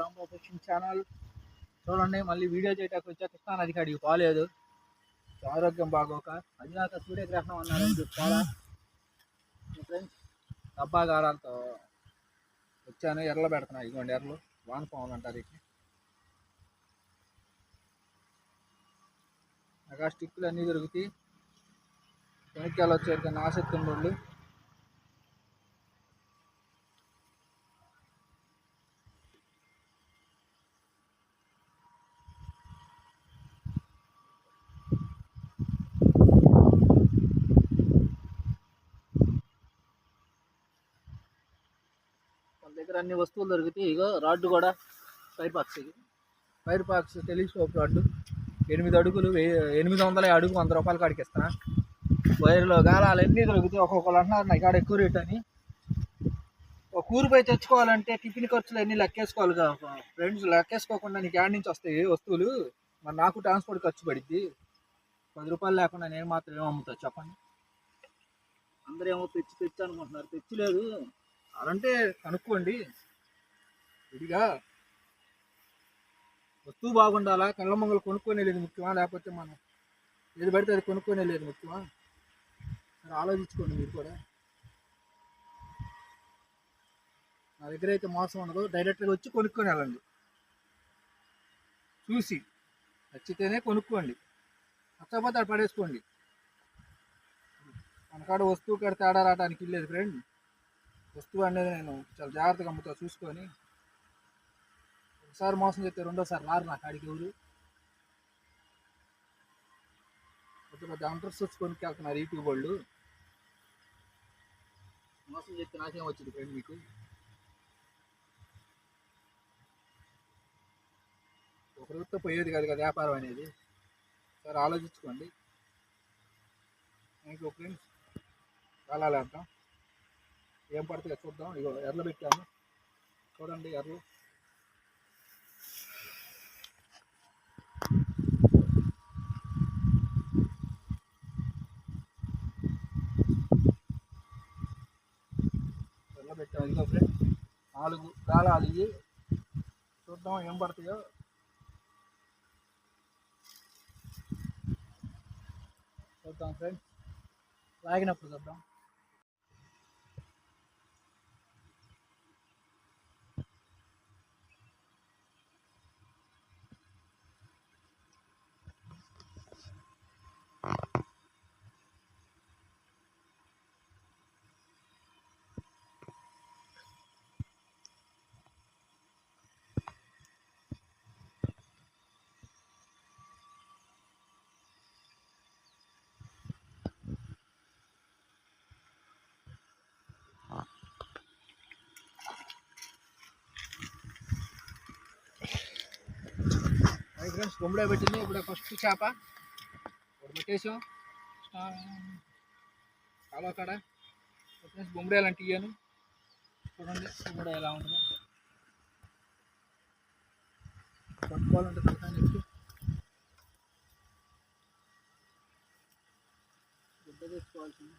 Rambabu fishing channel చూడండి మళ్ళీ video చేయడానికి వచ్చా కృష్ణా నది కాడికి పోలేదు. ఆరోగ్యం బాగోక. అది కాక సూర్యగ్రహణం అన్నారని చెప్పి పోలా ఫ్రెండ్స్ డబ్బాగారాలతో వచ్చాను. ఎర్రలు పెడుతున్నా ఇదిగోండి ఎర్రలు. వానపాములు అంటారు ఇట్లా మెగా స్టిక్కులు అన్నీ దొరుకుతాయి. వెనకాల వచ్చేది ఆసక్తి ఉన్నోళ్ళు దగ్గర అన్ని వస్తువులు దొరుకుతాయి ఇగో రాడ్డు కూడా ఫైర్ పాక్స్ ఇది. Fire packs telescope rod. ఎనిమిది అడుగులు ఎనిమిది వందల అడుగు వంద రూపాయలు కాడికి ఇస్తాను వైర్లో గాలాలు అన్నీ దొరుకుతాయి. ఒక్కొక్కరు అంటున్నారు నా ఇక్కడ ఎక్కువ రేట్ అని. ఒక ఊరిపై తెచ్చుకోవాలంటే టిఫిన్ ఖర్చులు అన్నీ లెక్కేసుకోవాలి ఫ్రెండ్స్ లెక్కేసుకోకుండా నీకు యాడ్ నుంచి వస్తాయి వస్తువులు? మరి నాకు ట్రాన్స్పోర్ట్ ఖర్చు పడిద్ది. పది రూపాయలు లేకుండా నేను మాత్రం ఏం అమ్ముతా చెప్పండి. అందరూ ఏమో తెచ్చి తెచ్చి అనుకుంటున్నారు. తెచ్చిలేదు అలాంటే కనుక్కోండి. విడిగా వస్తువు బాగుండాలా? కళ్ళ మంగలు కొనుక్కొని లేదు ముఖ్యమా? లేకపోతే మనం ఏది పడితే అది కొనుక్కొని లేదు ముఖ్యమా? సరే ఆలోచించుకోండి మీరు కూడా. నా దగ్గర అయితే మోసం ఉండదు. డైరెక్ట్గా వచ్చి కొనుక్కొని వెళ్ళండి. చూసి నచ్చితేనే కొనుక్కోండి. నచ్చకపోతే అది పడేసుకోండి. మన కాడ వస్తువు కాడ తేడా రావడానికి వెళ్ళేది ఫ్రెండ్. వస్తువు అనేది నేను చాలా జాగ్రత్తగా అమ్ముతా చూసుకొని. ఒకసారి మోసం చేస్తే రెండోసారి రారు నా కాడికి ఎవరు. పెద్ద పెద్ద అంటర్స్ వచ్చి కొనుక్కెళ్తున్నారు యూట్యూబ్ వాళ్ళు. మోసం చేస్తే నాకేం వచ్చింది ఫ్రెండ్ మీకు? ఒకరితో పోయేది కాదు కదా వ్యాపారం అనేది. సరే ఆలోచించుకోండి. Thank you friends. వెళ్ళాలి అంటాం. ఏం పడితే చూద్దాం. ఇగో ఎర్రలు పెట్టాము చూడండి ఎర్రలు. ఎర్రలు పెట్టాము ఇదిగో ఫ్రెండ్ నాలుగు గాలాలు ఇవి. చూద్దాం ఏం పడతాయో. చూద్దాం ఫ్రెండ్స్. లాగినప్పుడు చూద్దాం. ఫ్రెండ్స్ గుమ్మడే పెట్టింది. ఇప్పుడు ఫస్ట్ చేప. ఇప్పుడు పెట్టేసాం కాలువ కాడ. ఫ్రెండ్స్ బొమ్మడే అంటే ఇయ్యాను. చూడండి గుమ్మడి ఎలా ఉంటుందో. పట్టుకోవాలంటే తలకాయ ఎక్కి గుడ్డ తెచ్చుకోవాల్సింది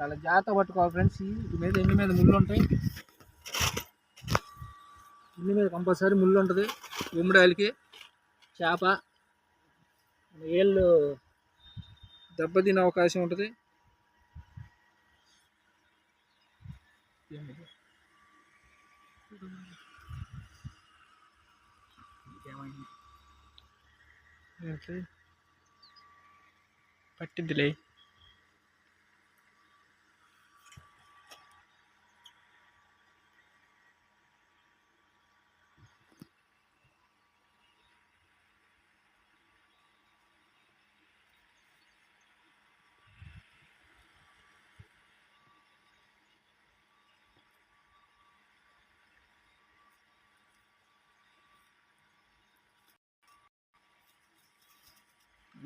చాలా జాగ్రత్త పట్టుకోవాలి ఫ్రెండ్స్ ఇది మీద ఎన్ని మీద ముళ్ళు ఉంటాయి. ఇన్ని మీద కంపల్సరీ ముళ్ళు ఉంటుంది. గుమ్మడాయలకి చేప ఏళ్ళు దెబ్బతినే అవకాశం ఉంటుంది. పట్టిద్దిలే.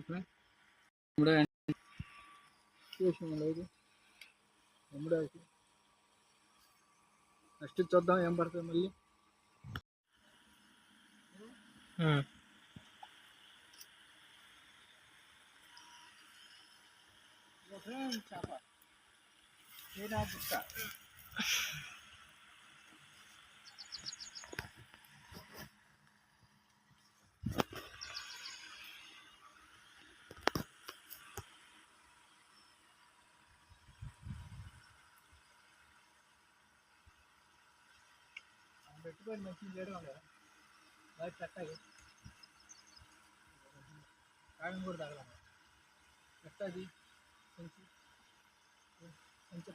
ఓకే ఇప్పుడు సిచ్యువేషన్ లేదు ఎమ్మడానికి నెక్స్ట్ చూద్దాం ఏం పడుతుంది మళ్ళీ చేప నేను ఆపిస్తా పెట్టుకొని మంచిగా చేయడం కదా బయట చక్కగా కారం కూడా తగలం ఎట్టది కొంచెం కొంచెం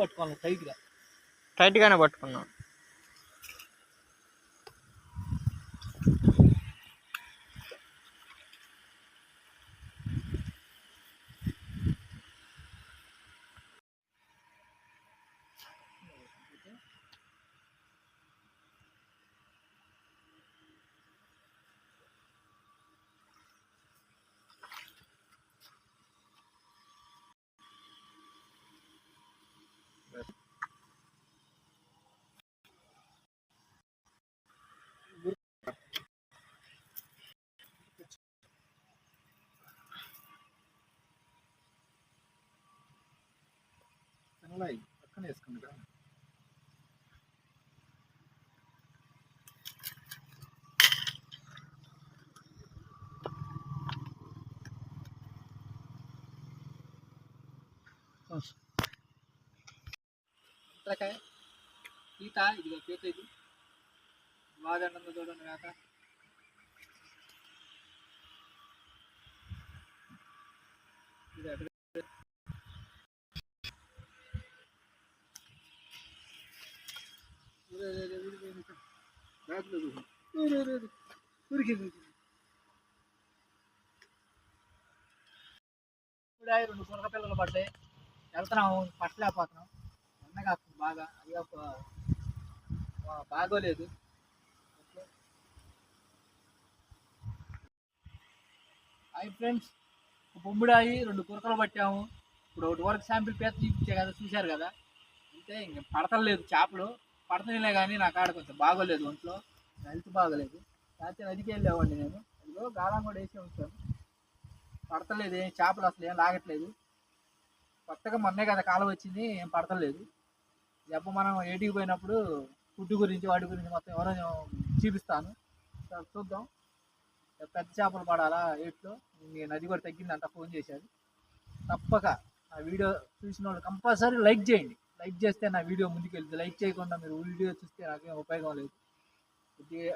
పట్టుకోవాలి టైట్గా టైట్గానే పట్టుకున్నాం. పక్కన వేసుకుంది కదా ఉత్తరకాయ పీత ఇదిగో పీత ఇది బాగా చూడండి కాక ఇది అటు ఇప్పుడు రెండు పురక పిల్లలు పడ్డాయి వెళ్తున్నాము పట్టలేకపోతున్నాం ఎండగా బాగా అది ఒక బాగోలేదు హాయ్ ఫ్రెండ్స్ బొమ్మిడాయి రెండు కురకలు పట్టాము ఇప్పుడు ఒకటి వరకు శాంపిల్ పేద చూపించే కదా చూశారు కదా? అంతే ఇంక పడతలేదు చేపలు. పడతలే కానీ నా కాడ కొంచెం బాగోలేదు ఒంట్లో. హెల్త్ బాగోలేదు. రాత్రి నదికి వెళ్ళేవాడిని నేను. అదిగో గాలం కూడా వేసి ఉంచాను. పడతలేదు ఏం చేపలు అసలు ఏం లాగట్లేదు. కొత్తగా మొన్నే కదా కాలం వచ్చింది ఏం పడతలేదు. జబ్బు మనం ఏటికి పోయినప్పుడు ఫుడ్ గురించి వాటి గురించి మొత్తం ఎవరో చూపిస్తాను. చూద్దాం. పెద్ద చేపలు పడాలా ఏట్లో? నేను నది కూడా తగ్గిందంట ఫోన్ చేశారు. తప్పక ఆ వీడియో చూసిన వాళ్ళు కంపల్సరీ లైక్ చేయండి. లైక్ చేస్తే నా వీడియో ముందుకు వెళ్తుంది లైక్ చేయకుండా మీరు వీడియో చూస్తే నాకేం ఉపయోగం లేదు. కొద్దిగా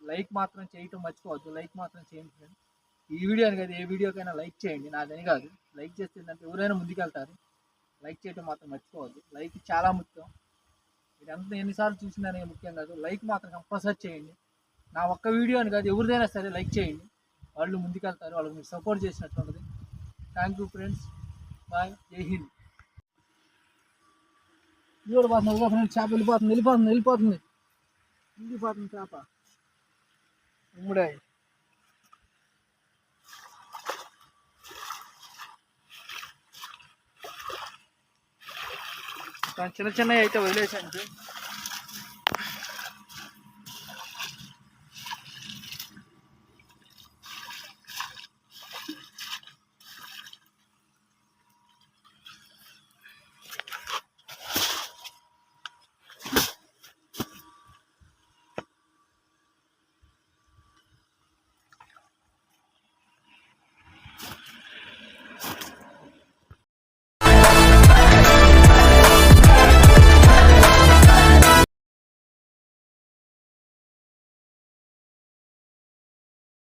లైక్ మాత్రం చేయటం మర్చిపోవద్దు. లైక్ మాత్రం చేయండి ఫ్రెండ్స్ ఈ వీడియోని కాదు ఏ వీడియోకైనా లైక్ చేయండి. నాదని కాదు. లైక్ చేస్తే ఏంటంటే ఎవరైనా ముందుకెళ్తారు. లైక్ చేయటం మాత్రం మర్చిపోవద్దు. లైక్ చాలా ముఖ్యం. మీరు ఎంత ఎన్నిసార్లు చూసినా ముఖ్యం కాదు. లైక్ మాత్రం కంపల్సరీ చేయండి. నా ఒక్క వీడియోని కాదు ఎవరిదైనా సరే లైక్ చేయండి. వాళ్ళు ముందుకెళ్తారు. వాళ్ళకి మీరు సపోర్ట్ చేసినట్టు ఉంటుంది. థ్యాంక్ యూ ఫ్రెండ్స్ బాయ్ జై హింద్ వెళ్ళిపోతుంది వెళ్ళిపోతుంది చేప వెళ్ళిపోతుంది వెళ్ళిపోతుంది వెళ్ళిపోతుంది. వెళ్ళిపోతుంది చేప. ఉమ్ముడాయి చిన్న చిన్నవి అయితే వదిలేసాను